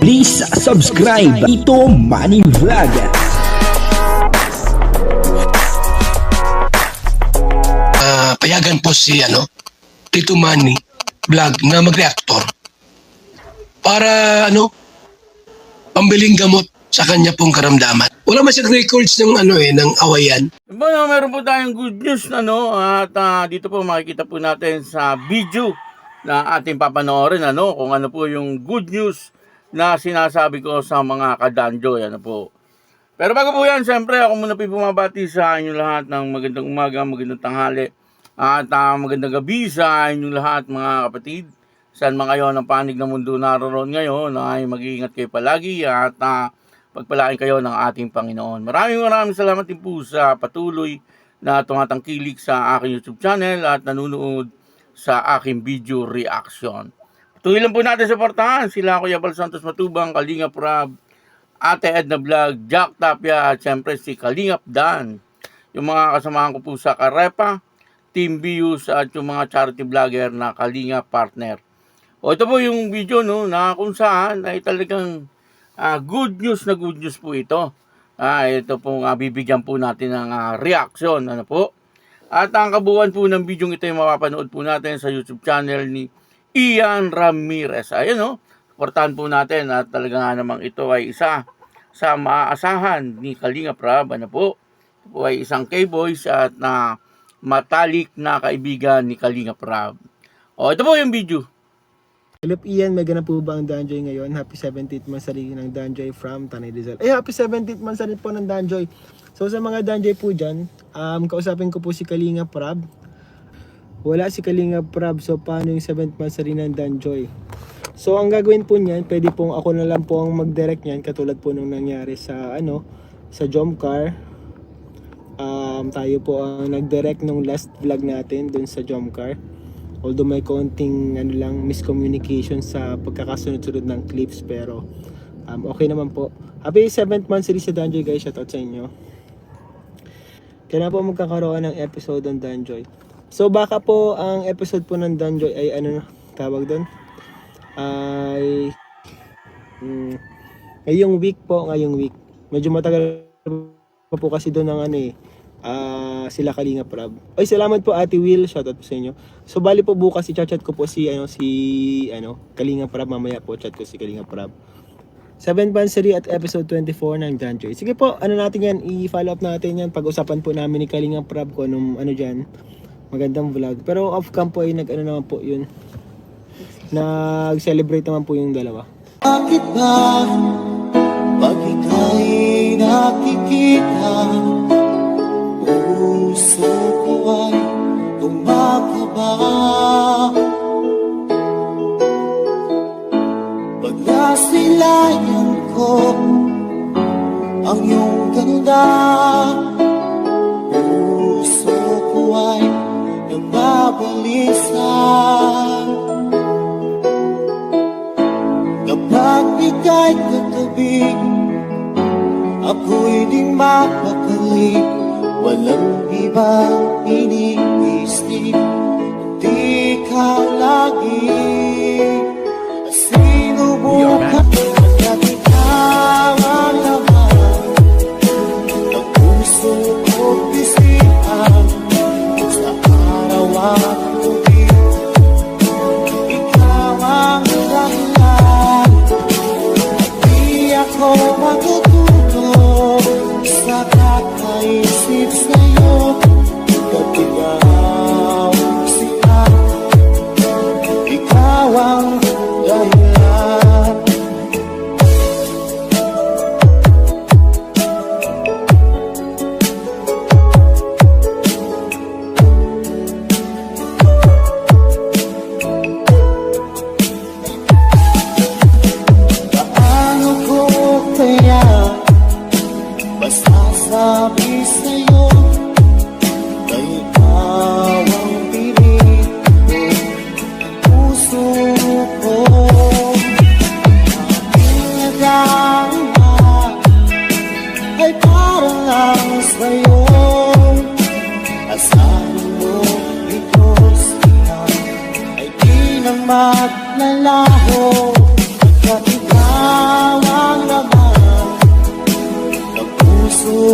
Please subscribe Ito Money Vlog. Ah, payagan po si ano, Tito Manny vlog na mag-reactor para ano, pambiling gamot sa kanya pong karamdaman. Wala man siyang records ng ano eh, ng awayan. Bueno, meron po tayong good news na no at ah, dito po makikita po natin sa video na ating papanoorin ano kung ano po yung good news na sinasabi ko sa mga kadanjo ano po. Pero bago po yan, siyempre ako muna po bumabati sa inyo lahat ng magandang umaga, magandang tanghali at ah, magandang gabi sa inyo lahat mga kapatid. Saan man kayo ng panig ng mundo naroon ngayon ay mag-iingat kayo palagi at ah, pagpalain kayo ng ating Panginoon. Maraming maraming salamat din po sa patuloy na tumatangkilik sa aking YouTube channel at nanonood sa aking video reaction. Patuloy lang po natin suportahan sila Kuya Bal Santos Matubang, Kalinga Prab, Ate Edna Vlog, Jack Tapia at syempre si Kalingap Dan. Yung mga kasamahan ko po sa Karepa, Team Views at yung mga charity vlogger na Kalinga Partner. O ito po yung video no na kung saan ay talagang ah, good news na good news po ito. Ah, ito po uh, bibigyan po natin ng ah, reaction ano po. At ang kabuuan po ng video ito ay mapapanood po natin sa YouTube channel ni Ian Ramirez. Ayun no, supportahan po natin at talaga nga namang ito ay isa sa maaasahan ni Kalinga Prab. Ano po? Ito po ay isang K-Boys at na matalik na kaibigan ni Kalinga Prab. O ito po yung video. Hello Ian, may ganap po ba ang Danjoy ngayon? Happy 17th mansari ng Danjoy from Tanay Rizal. Eh, happy 17th mansari po ng Danjoy. So sa mga Danjoy po dyan, um, kausapin ko po si Kalinga Prab. Wala si Kalinga Prab, so paano yung 7th mansari ng Danjoy? So ang gagawin po niyan, pwede pong ako na lang po ang mag-direct niyan, katulad po nung nangyari sa ano, sa Jomcar. Um, tayo po ang nag-direct nung last vlog natin dun sa Jomcar. Although may konting ano lang miscommunication sa pagkakasunod-sunod ng clips pero um, okay naman po. Happy 7th month series sa Danjoy guys, shoutout sa inyo. Kaya na po magkakaroon ng episode ng Danjoy. So baka po ang episode po ng Danjoy ay ano tawag doon? Ay mm, ngayong week po, ngayong week. Medyo matagal pa po kasi doon ng ano eh ah sila Kalinga Prab. Ay, salamat po Ate Will, shoutout po sa inyo. So bali po bukas i-chat ko po si ano si ano Kalinga Prab mamaya po chat ko si Kalinga Prab. 7th Bansary at episode 24 ng Danjoy. Sige po, ano natin yan, i-follow up natin yan. Pag-usapan po namin ni Kalinga Prab ko anong ano dyan. Magandang vlog. Pero off cam po ay nag-ano naman po yun. Nag-celebrate naman po yung dalawa. Bakit ba pag ika'y nakikita Puso ko ay kumakaba Pag nasilayan ko ang iyong ganda nababalisa Kapag ika'y katabi Ako'y di mapakali Walang ibang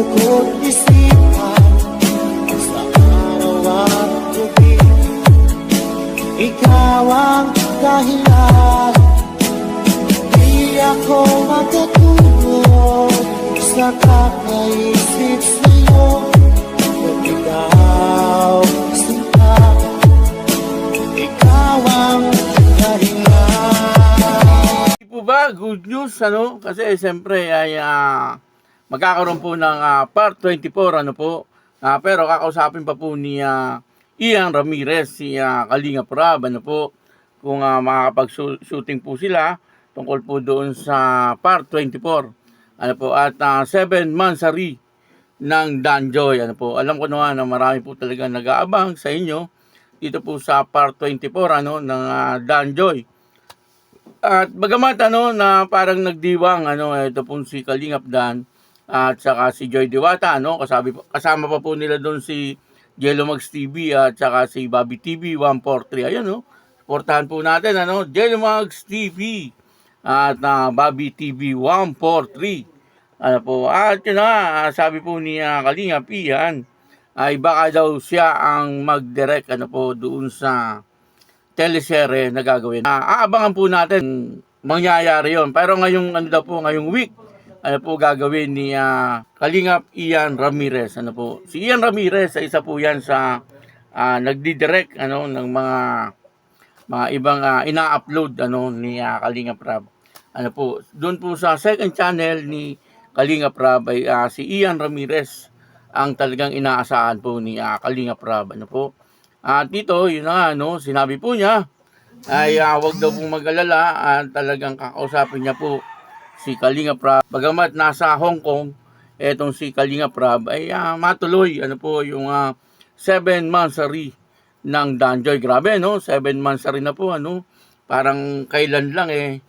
kong isipan Sa araw at Ikaw ang dahilan Di ako matutulog Sa kakaisip sa'yo Kung ikaw sinta Ikaw ang dahilan Di po ba good news ano? Kasi siyempre ay uh, magkakaroon po ng ah, part 24 ano po. Ah, pero kakausapin pa po ni ah, Ian Ramirez si ah, Kalinga Prab ano po kung uh, makakapag-shooting po sila tungkol po doon sa part 24. Ano po at 7 Mansari ng Danjoy ano po. Alam ko naman na marami po talaga nag-aabang sa inyo dito po sa part 24 ano ng ah, Danjoy. At bagamat ano na parang nagdiwang ano ito pong si Kalingap Dan at saka si Joy Diwata ano kasabi kasama pa po nila doon si Jello Max TV at saka si Bobby TV 143 ayun no? Portahan po natin ano? Jello Max TV at ah, Bobby TV 143 ano po? At yun na nga, sabi po ni uh, Kalingap Ian ay baka daw siya ang mag-direct ano po doon sa teleserye na gagawin. Ah, aabangan po natin mangyayari yon. Pero ngayong ano daw po, ngayong week, ano po gagawin ni ah, Kalingap Ian Ramirez. Ano po? Si Ian Ramirez, ay isa po yan sa ah, nagdi-direct ano, ng mga mga ibang ah, ina-upload ano, ni ah, Kalingap Rab. Ano po, doon po sa second channel ni Kalingap Rab ay ah, si Ian Ramirez ang talagang inaasahan po ni ah, Kalingap Rab. Ano po? At dito, yun na nga, no, sinabi po niya, ay uh, wag daw pong mag-alala at talagang kakausapin niya po si Kalinga Prab. Bagamat nasa Hong Kong, etong si Kalinga Prab ay ah, matuloy ano po yung 7 monthsary ng Danjoy. Grabe no, 7 monthsary na po ano. Parang kailan lang eh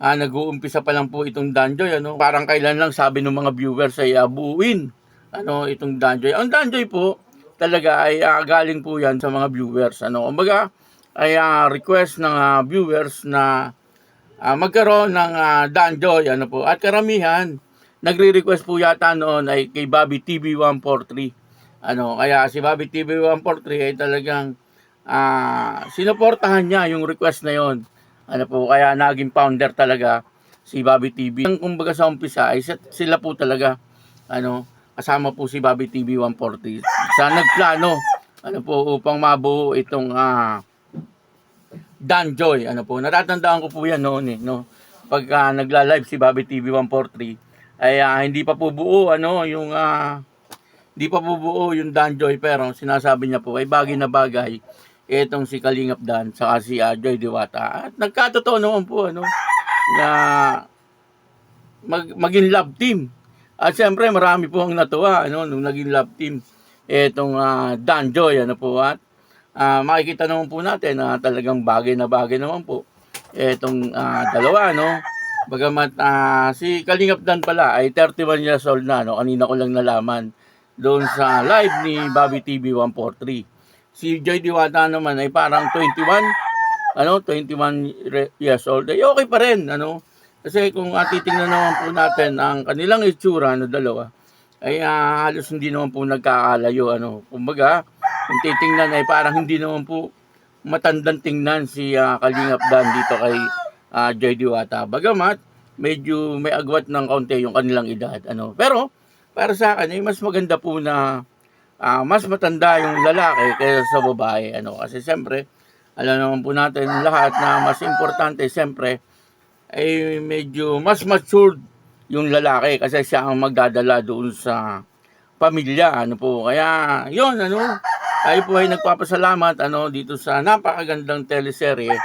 ah, nag-uumpisa pa lang po itong Danjoy ano. Parang kailan lang sabi ng mga viewers ay uh, buuin ano itong Danjoy. Ang Danjoy po talaga ay ah, galing po yan sa mga viewers. Ano, kumbaga ay ah, request ng ah, viewers na ah, magkaroon ng uh, Danjoy ano po. At karamihan nagre-request po yata noon ay kay Bobby TV 143. Ano, kaya si Bobby TV 143 ay talagang ah sinuportahan niya yung request na yon. Ano po, kaya naging founder talaga si Bobby TV. Ang kumbaga sa umpisa ay sila po talaga ano kasama po si Bobby TV 140 sa nagplano ano po upang mabuo itong ah Dan Joy ano po natatandaan ko po yan noon eh no? Pagka nagla-live si Bobby TV 143 ay ah, hindi pa po buo ano yung ah hindi pa po buo yung Dan Joy pero sinasabi niya po ay bagay na bagay itong si Kalingap Dan sa si ah, Joy Diwata. At nagkatotoo naman po ano na mag, maging love team. At siyempre marami po ang natuwa ano nung naging love team etong uh, Dan ano po at ah, makikita naman po natin na talagang bagay na bagay naman po. Etong ah, dalawa no? Bagamat ah, si Kalingap Dan pala ay 31 years old na no? Kanina ko lang nalaman doon sa live ni Bobby TV 143 si Joy Diwata naman ay parang 21 ano? 21 re- years old. Ay okay pa rin ano? Kasi kung uh, titingnan naman po natin ang kanilang itsura na dalawa, ay ah, halos hindi naman po nagkakalayo. Ano. Kumbaga, kung titingnan ay parang hindi naman po matandang tingnan si ah, Kalingap Dan dito kay ah, Joy Diwata. Bagamat, medyo may agwat ng kaunti yung kanilang edad. Ano. Pero, para sa akin, ay mas maganda po na ah, mas matanda yung lalaki kaysa sa babae. Ano. Kasi siyempre, alam naman po natin lahat na mas importante, siyempre, ay medyo mas matured yung lalaki kasi siya ang magdadala doon sa pamilya ano po kaya yon ano tayo po ay nagpapasalamat ano dito sa napakagandang teleserye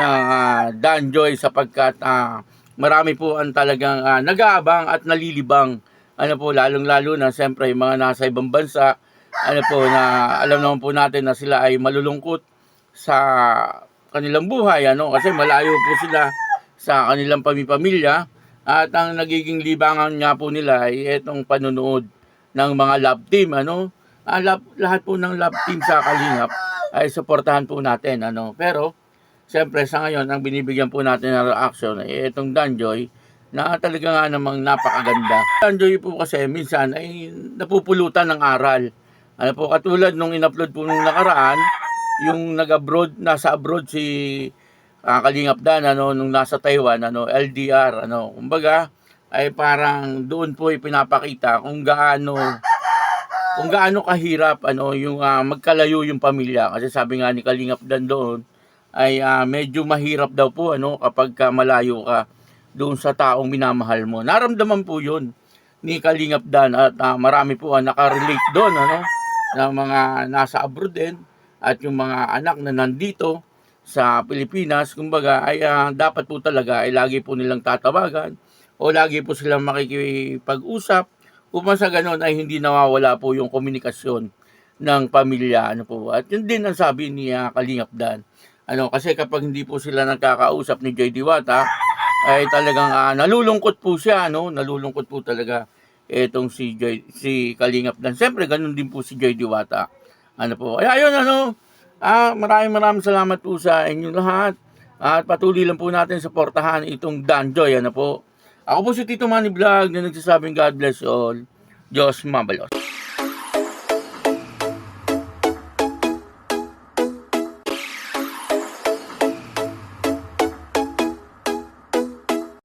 na uh, Dan Joy sapagkat ah, marami po ang talagang ah, nag-aabang at nalilibang. Ano po lalong lalo na siyempre yung mga nasa ibang bansa. Ano po na alam naman po natin na sila ay malulungkot sa kanilang buhay ano kasi malayo po sila sa kanilang pamipamilya. At ang nagiging libangan nga po nila ay itong panunood ng mga love team ano ah, love, lahat po ng love team sa Kalingap ay suportahan po natin ano. Pero siyempre sa ngayon ang binibigyan po natin ng reaction ay itong Danjoy na talaga nga namang napakaganda. Danjoy po kasi minsan ay napupulutan ng aral. Ano po katulad nung in-upload po nung nakaraan yung nag-abroad nasa abroad si ah, Kalingap Dan ano nung nasa Taiwan ano LDR ano. Kumbaga ay parang doon po ipinapakita kung gaano kung gaano kahirap ano yung ah, magkalayo yung pamilya kasi sabi nga ni Kalingap Dan doon ay ah, medyo mahirap daw po ano kapag ka malayo ka doon sa taong minamahal mo. Naramdaman po 'yun ni Kalingap Dan at ah, marami po ang nakarelate doon ano na mga nasa abroad din at yung mga anak na nandito sa Pilipinas kumbaga ay ah, dapat po talaga ay lagi po nilang tatawagan o lagi po silang makikipag-usap upang sa ganun ay hindi nawawala po yung komunikasyon ng pamilya ano po. At yun din ang sabi ni ah, Kalingap Dan. Ano kasi kapag hindi po sila nagkakausap ni Joy Diwata ay talagang ah, nalulungkot po siya no nalulungkot po talaga etong si Joy si Kalingap Dan. Siyempre ganun din po si Joy Diwata. Ano po. Kaya ayun ano. Ah maraming maraming salamat po sa inyong lahat. At patuloy lang po natin suportahan itong Dan Joy ano po ako po si Tito Manny Vlog na nagsasabing God bless all. Diyos mabalos